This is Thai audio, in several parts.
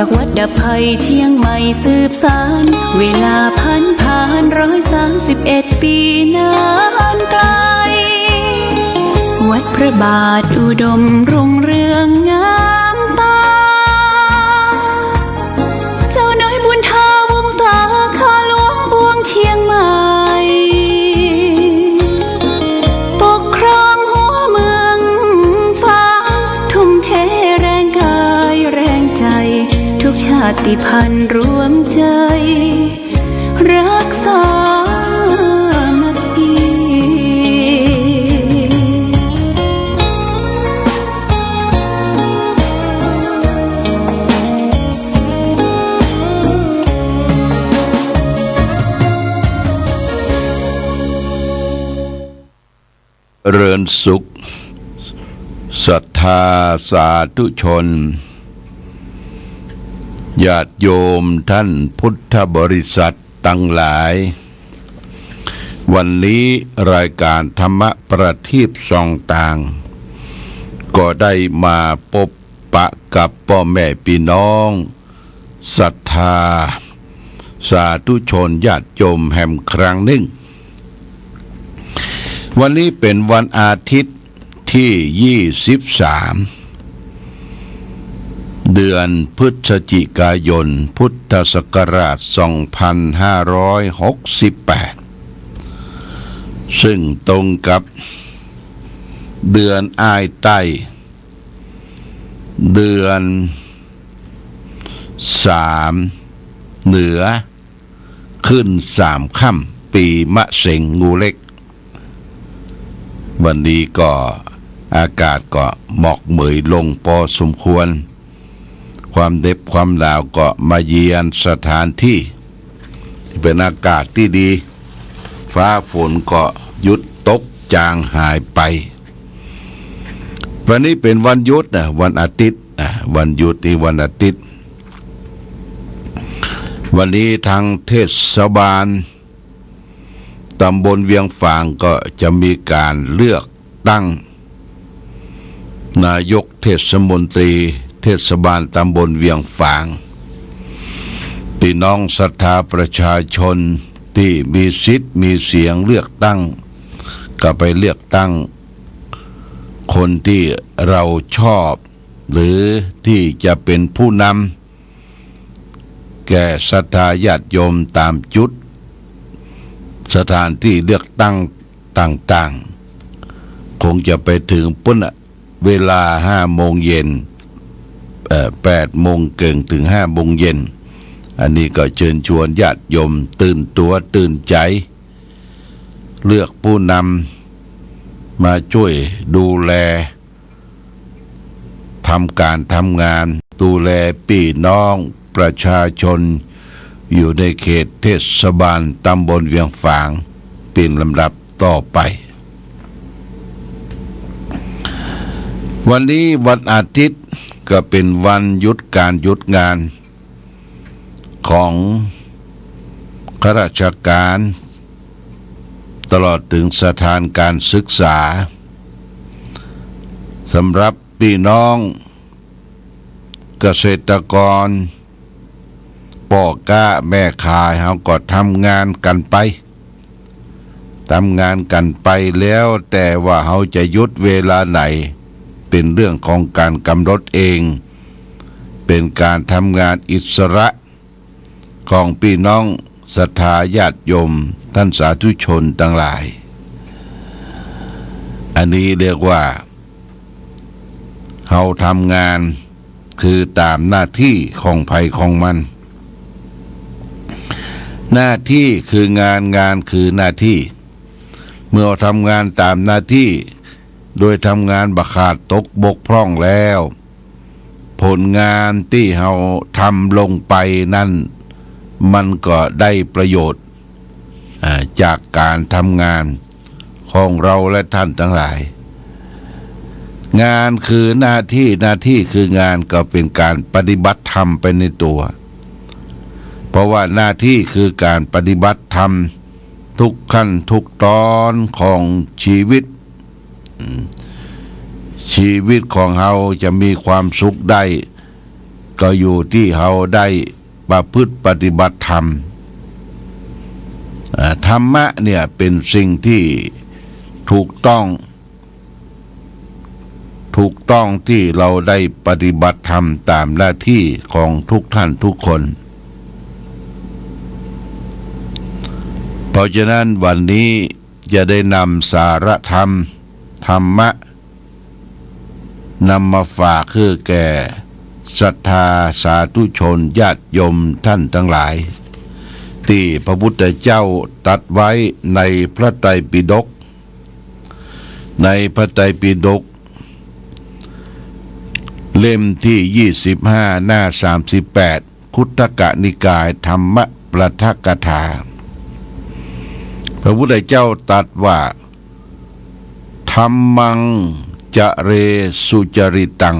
จากวัดดับภัยเชียงใหม่สืบสาน เวลาพันผ่านร้อยสามสิบเอ็ดปีนานไกล วัดพระบาทอุดมรุ่งเรือง ติพันธ์รวมใจ รักษามัคคีเริญสุขศรัทธาสาธุชน ญาติโยมท่านพุทธบริษัทตั้งหลาย วันนี้รายการธรรมประทีปสองต่าง ก็ได้มาพบปะกับพ่อแม่พี่น้องศรัทธา สาธุชนญาติโยมแห่มครั้งหนึ่ง วันนี้เป็นวันอาทิตย์ที่ 23 เดือนพฤศจิกายน พุทธศักราช 2568 ซึ่งตรงกับเดือนอายใต้เดือนสามเหนือ ขึ้นสามค่ำปีมะเสงงูเล็ก วันนี้ก็อากาศก็หมอกเหมยลงพอสมควร ความเด็บความหนาวก็มาเยือนสถานที่ ที่เป็นอากาศที่ดี ฟ้าฝนก็หยุดตกจางหายไป วันนี้เป็นวันหยุดนะวันอาทิตย์นะวันหยุดที่วันอาทิตย์ วันนี้ทางเทศบาลตำบลเวียงฝางก็จะมีการเลือกตั้ง นายกเทศมนตรี เทศบาลตำบลเวียงฝางพี่น้องศรัทธาประชาชนที่มีสิทธิ์มีเสียงเลือกตั้ง ก็ไปเลือกตั้ง คนที่เราชอบ หรือที่จะเป็นผู้นำแก่ศรัทธาญาติโยมตามจุด สถานที่เลือกตั้งต่างๆ คงจะไปถึงปุ้นน่ะเวลาห้าโมงเย็น แปดโมงเกิงถึงห้าโมงเย็น อันนี้ก็เชิญชวนญาติโยมตื่นตัวตื่นใจ เลือกผู้นำมาช่วยดูแลทำการทำงาน ดูแลพี่น้องประชาชน อยู่ในเขตเทศบาลตำบลเวียงฝาง เป็นลำดับต่อไปวันนี้วันอาทิตย์ ก็เป็นวันหยุดการหยุดงานของข้าราชการ ตลอดถึงสถานการศึกษาสำหรับพี่น้องเกษตรกรพ่อก้าแม่ขายเขาก็ทำงานกันไปทำงานกันไปแล้วแต่ว่าเขาจะยุดเวลาไหน เป็นเรื่องของการกำหนดเอง เป็นการทำงานอิสระ ของพี่น้องศรัทธาญาติโยมท่านสาธุชนทั้งหลาย อันนี้เรียกว่าเขาทำงานคือตามหน้าที่ของภัยของมัน หน้าที่คืองานงานคือหน้าที่ เมื่อทำงานตามหน้าที่ โดยทำงานบกขาดตกบกพร่องแล้ว ผลงานที่เราทำลงไปนั่น มันก็ได้ประโยชน์จากการทำงานของเราและท่านทั้งหลาย งานคือหน้าที่หน้าที่คืองานก็เป็นการปฏิบัติธรรมไปในตัว เพราะว่าหน้าที่คือการปฏิบัติธรรมทุกขั้นทุกตอนของชีวิต ชีวิตของเราจะมีความสุขได้ ก็อยู่ที่เราได้ประพฤติปฏิบัติธรรมธรรมะเนี่ยเป็นสิ่งที่ถูกต้อง ถูกต้องที่เราได้ปฏิบัติธรรมตามหน้าที่ของทุกท่านทุกคน เพราะฉะนั้นวันนี้จะได้นำสารธรรม ธรรมะนำมาฝากคือแก่ศรัทธาสาธุชนญาติโยมท่านทั้งหลาย ที่พระพุทธเจ้าตัดไว้ในพระไตรปิฎกในพระไตรปิฎกเล่มที่ 25 หน้า 38 คุตกนิกายธรรมประทักถาพระพุทธเจ้าตรัสว่า รรมังจะเรสุจริตัง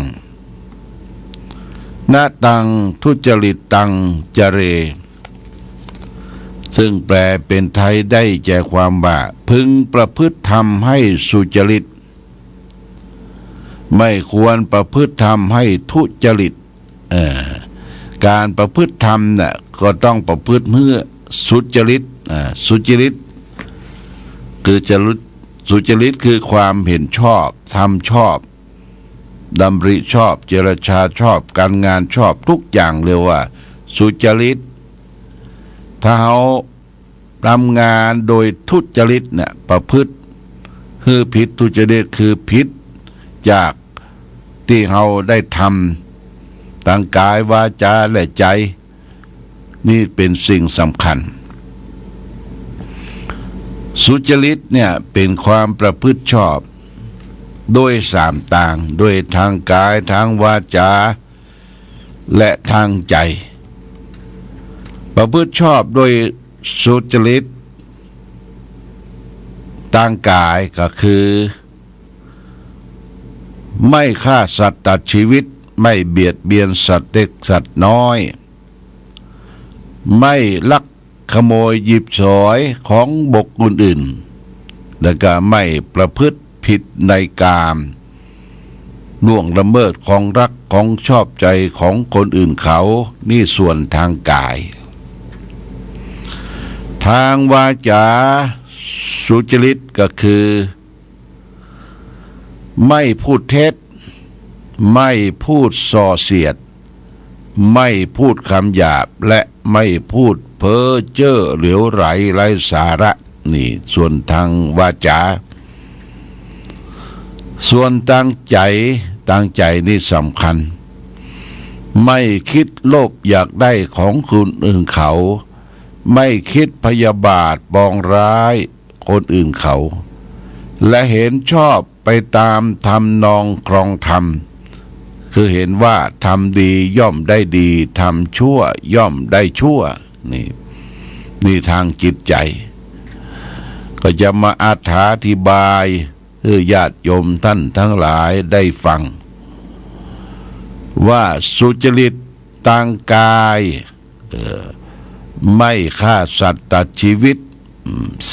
นาตังทุจริตตังจะเร ซึ่งแปลเป็นไทยได้แจความว่าพึงประพฤติธรรมให้สุจริต ไม่ควรประพฤติธรรมให้ทุจริตการประพฤติธรรมน่ะก็ต้องประพฤติเมื่อสุจริตสุจริต คือจริต สุจริตคือความเห็นชอบทำชอบดำริชอบ เจรชาชอบ การงานชอบทุกอย่างเรียกว่า สุจริต ถ้าเขาทำงานโดยทุจริตเนี่ยประพฤติคือผิดทุจริตคือผิดจากที่เขาได้ทำทางกายวาจาและใจ นี่เป็นสิ่งสำคัญ สุจริตเนี่ยเป็นความประพฤติชอบ โดยสามต่าง โดยทางกายทางวาจา และทางใจ ประพฤติชอบโดยสุจริตทางกายก็คือ ไม่ฆ่าสัตว์ตัดชีวิตไม่เบียดเบียนสัตว์เล็กสัตว์น้อย ไม่ลัก ขโมยหยิบฉอยของบกอื่นๆและก็ไม่ประพฤติผิดในกามล่วงละเมิดของรักของชอบใจของคนอื่นเขานี่ส่วนทางกาย ทางวาจาสุจริตก็คือ ไม่พูดเท็จ ไม่พูดส่อเสียด ไม่พูดคำหยาบและไม่พูดเพ้อเจ้อเหลวไหลไร้สาระนี่ส่วนทางวาจา ส่วนตั้งใจตั้งใจนี่สำคัญ ไม่คิดโลภอยากได้ของคนอื่นเขา ไม่คิดพยาบาทปองร้ายคนอื่นเขา และเห็นชอบไปตามทำนองครองธรรม คือเห็นว่าทำดีย่อมได้ดีทำชั่วย่อมได้ชั่ว นี่ นี่ทางจิตใจ ก็จะมาอาถาธิบายเพื่อญาติโยมท่านทั้งหลายได้ฟัง ว่าสุจริตทางกายไม่ฆ่าสัตว์ตัดชีวิต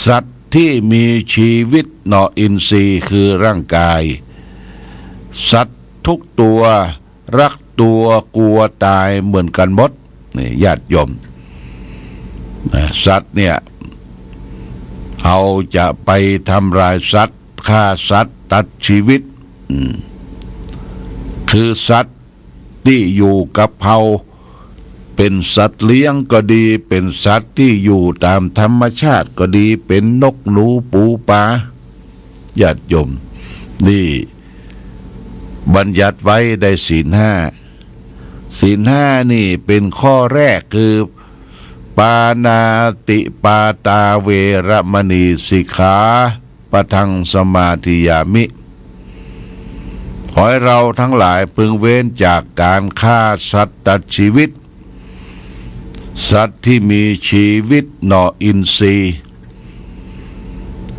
สัตว์ที่มีชีวิตเนาะอินทรีย์คือร่างกาย สัตว ทุกตัว รักตัวกลัวตายเหมือนกันหมดนี่ญาติโยมสัตว์เนี่ยเขาจะไปทำลายสัตว์ฆ่าสัตว์ตัดชีวิต คือสัตว์ที่อยู่กับเขาเป็นสัตว์เลี้ยงก็ดี เป็นสัตว์ที่อยู่ตามธรรมชาติก็ดี เป็นนกหนูปูปลาญาติโยมนี่ บัญญัติไว้ได้ศีลห้าศีลห้านี่เป็นข้อแรกคือ ปานาติปาตาเวรมณีสิกขาปะทังสมาธิยามิ ขอให้เราทั้งหลายพึงเว้นจากการฆ่าสัตว์ตัดชีวิต สัตว์ที่มีชีวิตหน่ออินทรีย์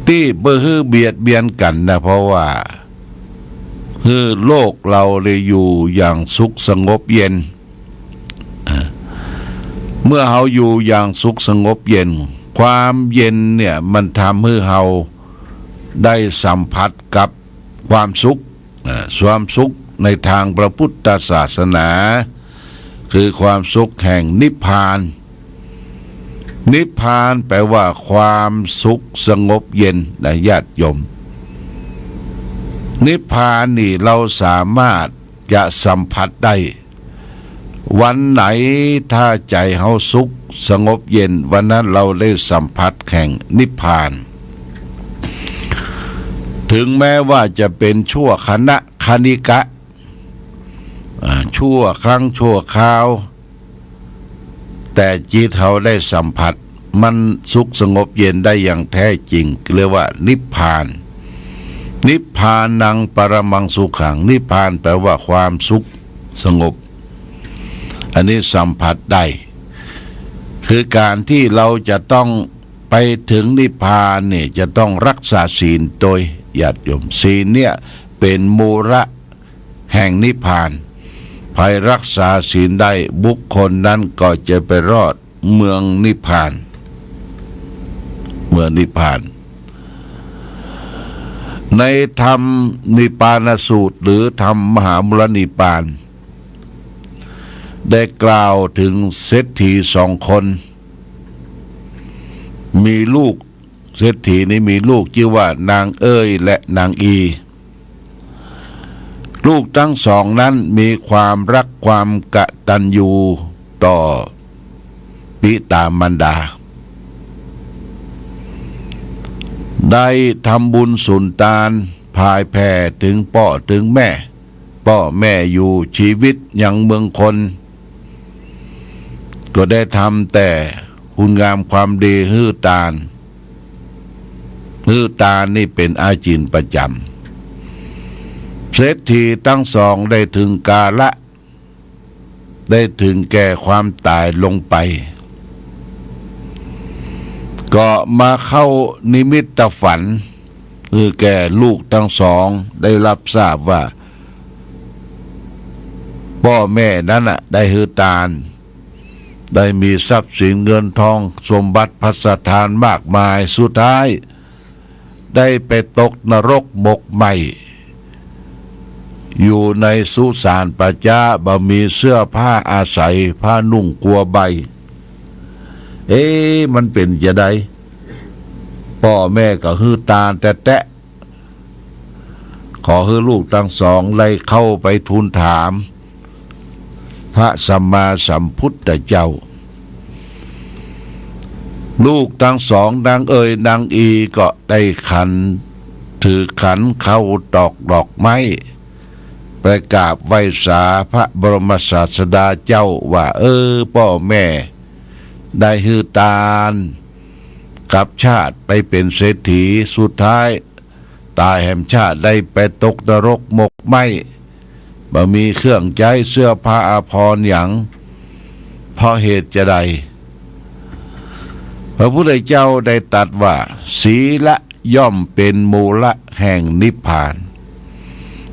ที่เบื่อเบียดเบียนกันนะเพราะว่า คือโลกเราเลยอยู่อย่างสุขสงบเย็น เมื่อเฮาอยู่อย่างสุขสงบเย็น ความเย็นเนี่ยมันทำให้เฮาได้สัมผัสกับความสุขความสุขในทางพระพุทธศาสนา คือความสุขแห่งนิพพาน นิพพานแปลว่าความสุขสงบเย็นนะญาติโยม นิพพานนี่เราสามารถจะสัมผัสได้ วันไหนถ้าใจเฮาสุขสงบเย็น วันนั้นเราได้สัมผัสแห่งนิพพาน ถึงแม้ว่าจะเป็นชั่วคณะคณิกะ ชั่วครั้งชั่วคราว แต่จิตเขาได้สัมผัส มันสุขสงบเย็นได้อย่างแท้จริงเรียกว่านิพพาน นิพพานังปรมังสุขัง นิพพานแปลว่าความสุขสงบ อันนี้สัมผัสได้ คือการที่เราจะต้องไปถึงนิพพานเนี่ยจะต้องรักษาศีลโดยญาติโยมศีลเนี่ยเป็นมูระแห่งนิพพานภายรักษาศีลได้บุคคลนั้นก็จะไปรอดเมืองนิพพาน เมืองนิพพาน ในธรรมนิพพานสูตรหรือธรรมมหามุรนิพพาน ได้กล่าวถึงเศรษฐีสองคน มีลูกเศรษฐีนี้มีลูกชื่อว่านางเอ้ยและนางอี ลูกทั้งสองนั้นมีความรักความกะตัญญูต่อปิตามันดา ได้ทำบุญสุนทานพายแผ่ถึงพ่อถึงแม่พ่อแม่อยู่ชีวิตยังเมืองคน ก็ได้ทำแต่คุณงามความดีฮื้อตาลฮื้อตาลนี่เป็นอาจินประจำเศรษฐีทั้งสองได้ถึงกาละ ได้ถึงแก่ความตายลงไป ก็มาเข้านิมิตฝัน คือแก่ลูกทั้งสองได้รับทราบว่า พ่อแม่นั้นน่ะได้ฮือตาล ได้มีทรัพย์สินเงินทองสมบัติพัสถานมากมายสุดท้าย ได้ไปตกนรกหมกไหม่อยู่ในสุสานปัจจาบ่มีเสื้อผ้าอาศัยผ้านุ่งกลัวใบ เอ๊ะมันเป็นจะไดพ่อแม่ก็ฮือตาแต่แตะขอให้ลูกทั้งสองไล่เข้าไปทูลถาม พระสัมมาสัมพุทธเจ้า ลูกทั้งสองนางเอ่ยนางอีก็ได้ขัน ถือขันเข้าตอกดอกไม้ประกาบไหวสาพระบรมศาสดาเจ้าว่าเออพ่อแม่ ได้ฮือตาลกับชาติไปเป็นเศรษฐีสุดท้าย ตายแห่งชาติได้ไปตกนรกหมกไหมบ่มีเครื่องใจเสื้อผ้าอาภรณ์อย่างเพราะเหตุจะใด พระพุทธเจ้าได้ตัดว่า ศีละย่อมเป็นมูละแห่งนิพพาน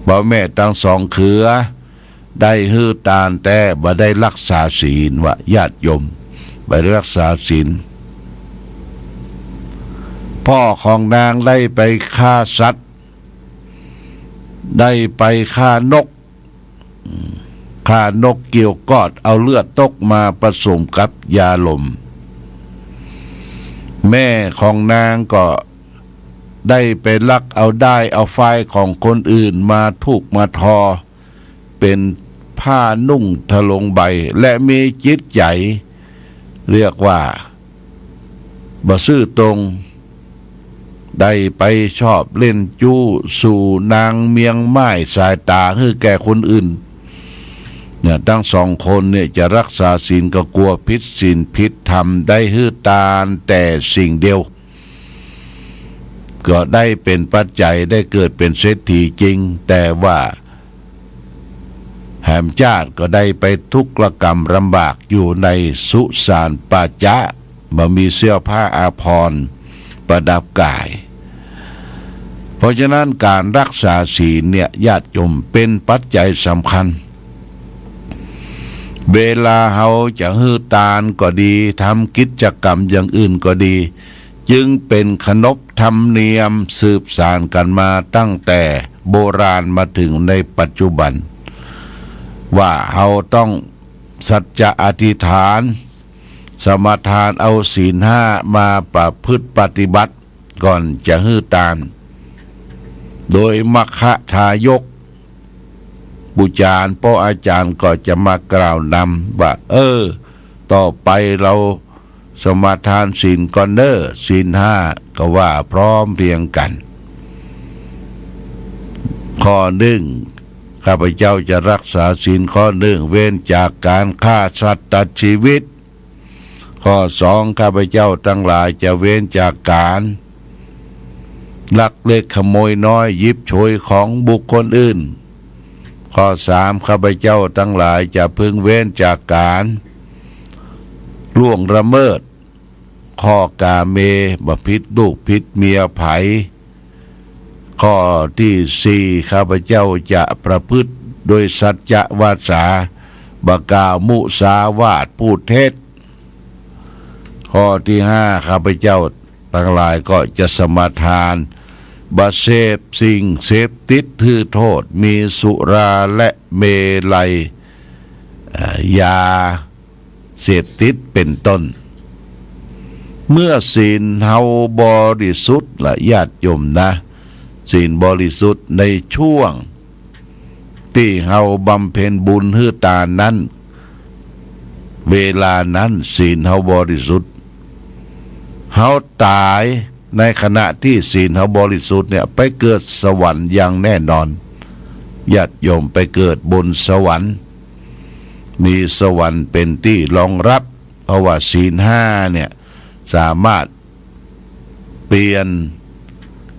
บ่แม่ตั้งสองเขือ ได้ฮือตานแต่บ่ได้รักษาศีลว่าญาติโยม ได้รักษาศีลพ่อของนางได้ไปฆ่าสัตว์ ได้ไปฆ่านกฆ่านกเกี่ยวกอดเอาเลือดตกมาผสมกับยาลม แม่ของนางก็ได้ไปลักเอาได้เอาไฟของคนอื่นมาถูกมาทอ เป็นผ้านุ่งทะลงใบและมีจิตใจ เรียกว่าบ่ซื่อตรง ได้ไปชอบเล่นจู้สู่นางเมียงไม้สายตาคือแก่คนอื่นเนี่ยทั้งสองคนเนี่ยจะรักษาศีลก็กลัวพิษศีลพิษทำได้ฮือตาลแต่สิ่งเดียว ก็ได้เป็นปัจจัยได้เกิดเป็นเศรษฐีจริง แต่ว่า แหมจาติก็ได้ไปทุกข์รกรรมลำบากอยู่ในสุสานปาจะมามีเสื้อผ้าอาภรณ์ประดับกาย เพราะฉะนั้นการรักษาศีลเนี่ยญาติโยมเป็นปัจจัยสำคัญ เวลาเฮาจะฮือตานก็ดีทำกิจกรรมอย่างอื่นก็ดี จึงเป็นขนบธรรมเนียมสืบสานกันมาตั้งแต่โบราณมาถึงในปัจจุบัน ว่าเฮาต้องสัจจะอธิษฐาน สมาทานเอาศีลห้ามาประพฤติปฏิบัติก่อนจะฮือตาน โดยมัคคะทายก บุจารย์พ่ออาจารย์ก็จะมากล่าวนำว่า เออ ต่อไปเราสมาทานศีลก่อนเนอร์ศีลห้าก็ว่าพร้อมเรียงกัน ข้อหนึ่ง ข้าพเจ้าจะรักษาศีลข้อหนึ่งเว้นจากการฆ่าสัตว์ตัดชีวิต ข้อสองข้าพเจ้าทั้งหลายจะเว้นจากการลักเล็กขโมยน้อยยิบโฉยของบุคคลอื่น ข้อสามข้าพเจ้าทั้งหลายจะพึงเว้นจากการล่วงละเมิด ข้อกาเมบพิษลูกพิษเมียไผ ข้อที่สี่ข้าพเจ้าจะประพฤติโดยสัจจะวาสาบากามุสาวาทพูดเท็จข้อที่ห้าข้าพเจ้าทั้งหลายก็จะสมาทานบาเสพสิ่งเสพติดทือโทษ มีสุราและเมลัยยาเสพติดเป็นต้น เมื่อศีลเฮาบริสุทธิ์ละญาติโยมนะ ศีลบริสุทธิ์ในช่วง ที่เฮาบำเพ็ญบุญฮือตานั้น เวลานั้นศีลเฮาบริสุทธิ์เฮาตายในขณะที่ศีลเฮาบริสุทธิ์เนี่ยไปเกิดสวรรค์อย่างแน่นอนญาติโยมไปเกิดบนสวรรค์ มีสวรรค์เป็นที่รองรับเพราะว่าศีลห้าเนี่ยสามารถเปลี่ยน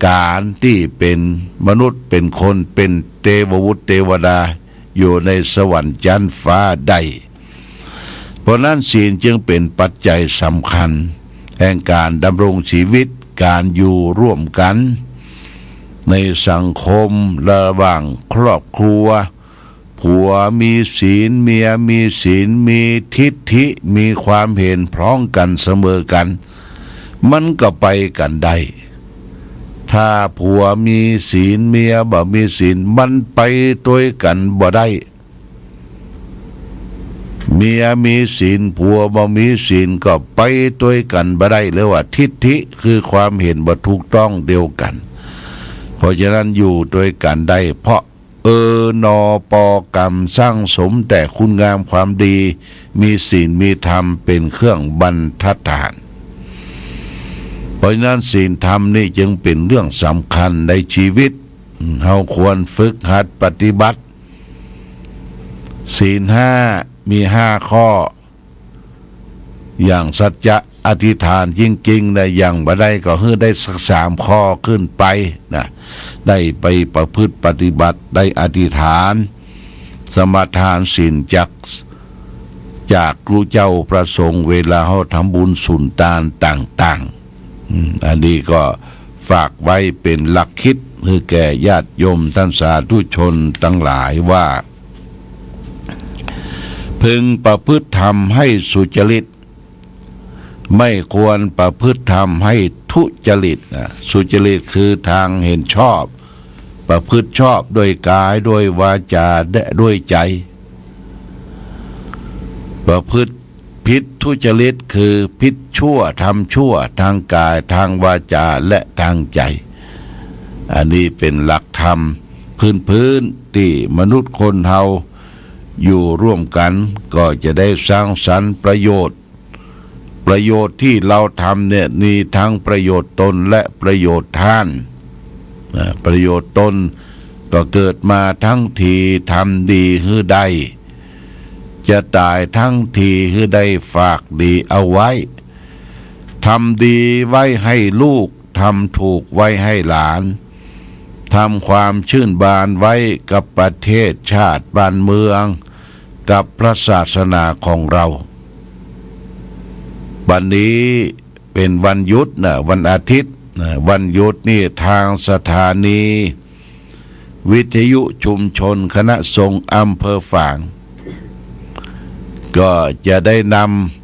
การที่เป็นมนุษย์เป็นคนเป็นเทววุตรเทวดาอยู่ในสวรรค์จันฟ้าได้เพราะนั้นศีลจึงเป็นปัจจัยสำคัญ แห่งการดำรงชีวิตการอยู่ร่วมกัน ในสังคมระหว่างครอบครัว ผัวมีศีลเมียมีศีลมีทิฏฐิมีความเห็นพร้องกันเสมอกัน มันก็ไปกันได้ ถ้าผัวมีศีลเมียบ่มีศีลมันไปด้วยกันบ่ได้ เมียมีศีลผัวบ่มีศีลก็ไปด้วยกันบ่ได้เลยว่า ทิฏฐิคือความเห็นบ่ถูกต้องเดียวกัน เพราะฉะนั้นอยู่ด้วยกันได้ เพราะเออนอปอกรรมสร้างสมแต่คุณงามความดี มีศีลมีธรรมเป็นเครื่องบรรทัดฐาน ราะฉะนั้นศีลธรรมนี่จึงเป็นเรื่องสำคัญในชีวิตเราควรฝึกหัดปฏิบัติ ศีลห้ามีห้าข้อ อย่างสัจจะอธิษฐานจริงๆนะอย่างบ่ได้ก็คือได้สักสามข้อขึ้นไปนะได้ไปประพฤติปฏิบัติได้อธิษฐาน สมาทานศีลจากจากครูเจ้าประสงค์เวลาเขาทำบุญสุนตานต่าง ๆ อันนี้ก็ฝากไว้เป็นหลักคิดคือแก่ญาติโยมท่านสาธุชนทั้งหลายว่า พึงประพฤติธรรมให้สุจริต ไม่ควรประพฤติธรรมให้ทุจริตนะสุจริตคือทางเห็นชอบ ประพฤติชอบด้วยกายด้วยวาจาและด้วยใจ ประพฤติ พิษทุจริตคือพิษชั่วทำชั่วทางกายทางวาจาและทางใจ อันนี้เป็นหลักธรรม พื้นพื้นที่มนุษย์คนเฮาอยู่ร่วมกันก็จะได้สร้างสรรค์ประโยชน์ ประโยชน์ที่เราทำเนี่ยมีทั้งประโยชน์ตนและประโยชน์ท่าน ประโยชน์ตนก็เกิดมาทั้งทีทำดีคือได้ จะตายทั้งทีคือได้ฝากดีเอาไว้ทำดีไว้ให้ลูกทำถูกไว้ให้หลานทำความชื่นบานไว้กับประเทศชาติบ้านเมือง กับพระศาสนาของเรา วันนี้เป็นวันยุดนะวันอาทิตย์นะวันยุดนี่ทางสถานี วิทยุชุมชนคณะสงฆ์อำเภอฝาง ก็จะได้น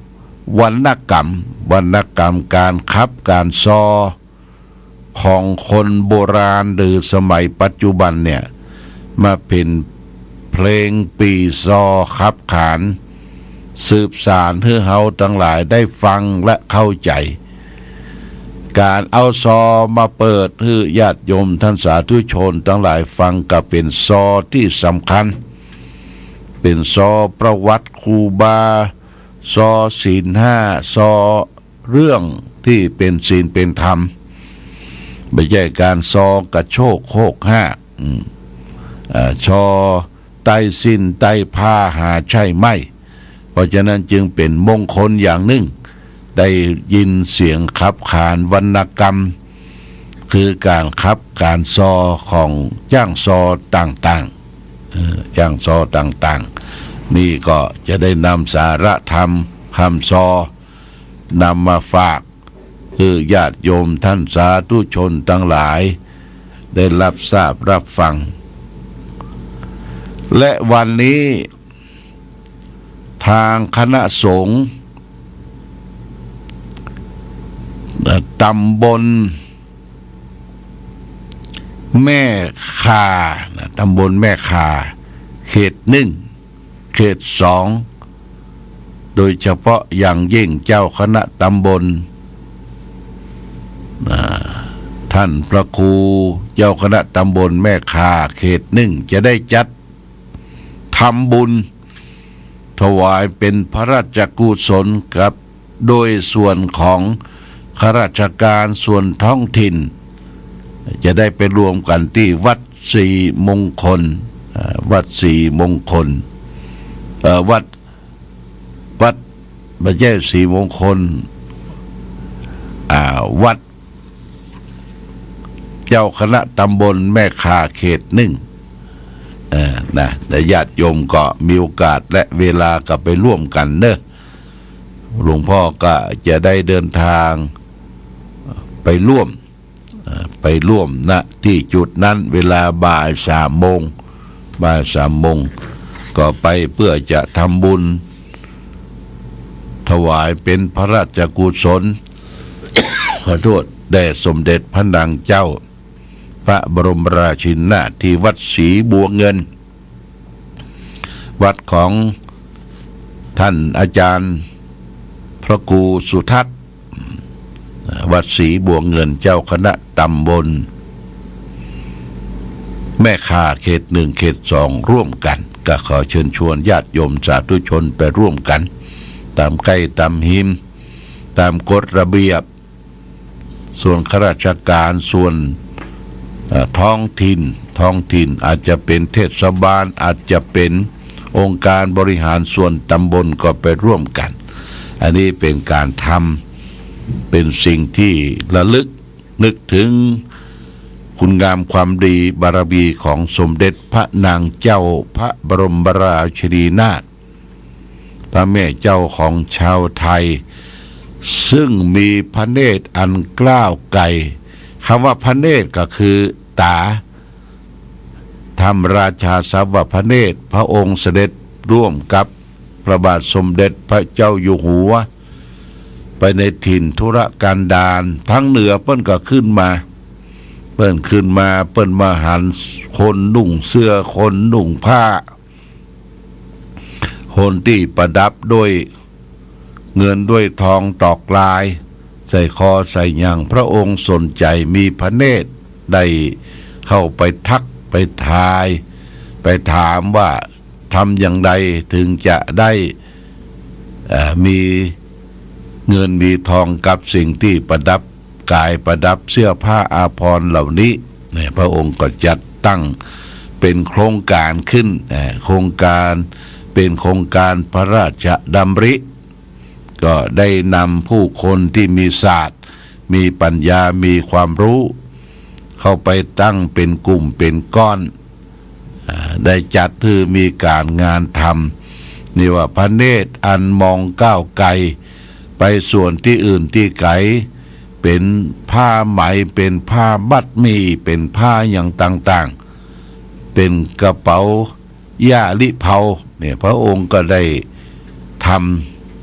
ำวรรณกรรมวรรณกรรมการคับการซอ ของคนโบราณหรือสมัยปัจจุบันเนี่ยมาเป็นเพลงปีซอคับขาน สืบสารให้เฮาทั้งหลายได้ฟังและเข้าใจ การเอาซอมาเปิดให้ญาติโยมท่านสาธุชนทั้งหลายฟังก็เป็นซอที่สำคัญ เป็นซอประวัติครูบาซอศีลห้าซอเรื่องที่เป็นศีลเป็นธรรมไม่ใช่การซอกระโชกโคกห้ากอืมอ่าชอไตสิ้นไต้ผ้าหาใช่ไหม เพราะฉะนั้นจึงเป็นมงคลอย่างหนึ่ง ได้ยินเสียงขับขานวรรณกรรม คือการขับการซอของจ้างซอต่างๆ เอ่างซอต่างๆ นี่ก็จะได้นำสาระธรรมคำซอนำมาฝาก คือญาติโยมท่านสาธุชนทั้งหลาย ได้รับทราบรับฟัง และวันนี้ ทางคณะสงฆ์ตำบล แม่คานะตำบลแม่คา เขตหนึ่ง เขตสอง โดยเฉพาะอย่างยิ่งเจ้าคณะตำบล ท่านพระครูเจ้าคณะตำบลแม่คา เขตหนึ่งจะได้จัดทำบุญ ถวายเป็นพระราชกุศลกับ โดยส่วนของข้าราชการส่วนท้องถิ่น จะได้ไปรวมกันที่วัดสีมงคล วัดสีมงคลวัดวัดไม่ใช่สีมงคลวัด เจ้าคณะตำบลแม่คาเขตหนึ่งนะแต่ญาติโยมก็มีโอกาสและเวลาก็ไปร่วมกันเนอะหลวงพ่อก็จะได้เดินทางไปร่วม ไปร่วมณที่จุดนั้นเวลาบ่ายสามโมงบ่ายสามโมงก็ไปเพื่อจะทำบุญ ถวายเป็นพระราชกุศล ขอโทษแด่สมเด็จพระนางเจ้า พระบรมราชินาที่วัดศรีบัวเงิน วัดของท่านอาจารย์ พระครูสุทัศน์ วัดศรีบัวเงินเจ้าคณะตำบล แม่ข่าเขตหนึ่งเขตสองร่วมกัน ก็ขอเชิญชวนญาติโยมสาธุชนไปร่วมกัน ตามใกล้ตามหิม ตามกฎระเบียบ ส่วนข้าราชการส่วนท้องถิ่นท้องถิ่นอาจจะเป็นเทศบาลอาจจะเป็นองค์การบริหารส่วนตำบลก็ไปร่วมกัน อันนี้เป็นการทำ เป็นสิ่งที่ระลึกนึกถึงคุณงามความดีบารมีของสมเด็จพระนางเจ้าพระบรมราชินีนาถพระแม่เจ้าของชาวไทย ซึ่งมีพระเนตรอันกล้าวไกลคำว่าพระเนตรก็คือตาทำราชาทรัพย์ว่าพระเนตรพระองค์เสด็จร่วมกับพระบาทสมเด็จพระเจ้าอยู่หัว ไปในถิ่นธุรกันดารทั้งเหนือเปิ้นก็ขึ้นมา เปิ้นขึ้นมาเปิ้นมาหันคนนุ่งเสื้อคนนุ่งผ้า คนที่ประดับด้วยเงินด้วยทองตอกลาย ใส่คอใส่ยางพระองค์สนใจมีพระเนตรได้เข้าไปทักไปทาย ไปถามว่าทำอย่างไรถึงจะได้มี เงินมีทองกับสิ่งที่ประดับกายประดับเสื้อผ้าอาภรณ์เหล่านี้เนี่ยพระองค์ก็จัดตั้งเป็นโครงการขึ้นโครงการเป็นโครงการพระราชดำริ ก็ได้นำผู้คนที่มีศาสตร์ มีปัญญามีความรู้ เข้าไปตั้งเป็นกลุ่มเป็นก้อน ได้จัดคือมีการงานทำนี่ว่าพระเนตรอันมองก้าวไกล ไปส่วนที่อื่นที่ไกลเป็นผ้าไหมเป็นผ้าบัดมีเป็นผ้าอย่างต่างๆ เป็นกระเป๋าย่าลิเผาเนี่ยพระองค์ก็ได้ท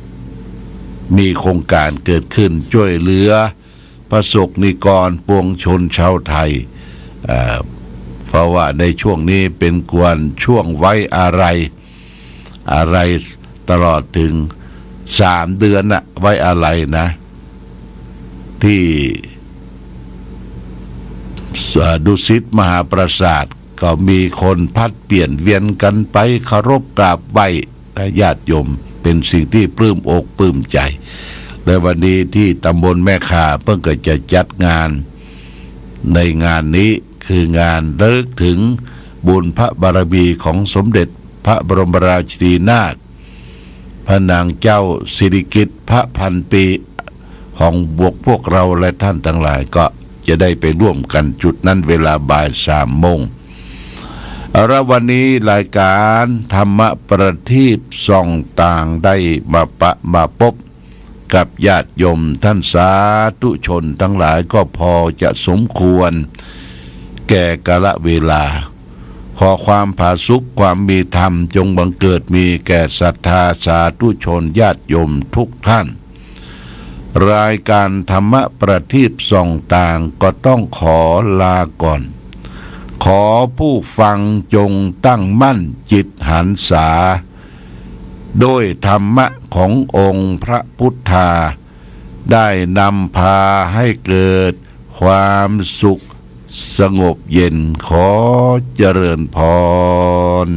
ำมีโครงการเกิดขึ้นช่วยเหลือประสบนิกรปวงชนชาวไทยเเพราะว่าในช่วงนี้เป็นกวนช่วงไว้อะไร อะไรตลอดถึง สามเดือนน่ะ ไว้อะไรนะ ที่ดุสิตมหาปราสาท ก็มีคนพัดเปลี่ยนเวียนกันไปคารพกราบไหว้ญาติโยมเป็นสิ่งที่ปลื้มอกปลื้มใจ และวันนี้ที่ตำบลแม่ขาเพิ่งก็จะจัดงาน ในงานนี้คืองานเลิกถึงบุญพระบารมีของสมเด็จพระบรมราชินีนาถ พระนางเจ้าสิริกิติ์พระพันปีของบวกพวกเราและท่านทั้งหลายก็จะได้ไปร่วมกันจุดนั้นเวลาบ่ายสามโมงเอาละวันนี้รายการธรรมประทีปส่องต่างได้มาปะมาพบกับญาติโยมท่านสาธุชนทั้งหลายก็พอจะสมควร แก่กาละเวลา ขอความผาสุขความมีธรรมจงบังเกิดมีแก่ศรัทธาสาธุชนญาติโยมทุกท่าน รายการธรรมประทีปส่องต่างก็ต้องขอลาก่อน ขอผู้ฟังจงตั้งมั่นจิตหันษา โดยธรรมะขององค์พระพุทธา ได้นำพาให้เกิดความสุข สงบเย็นขอเจริญพร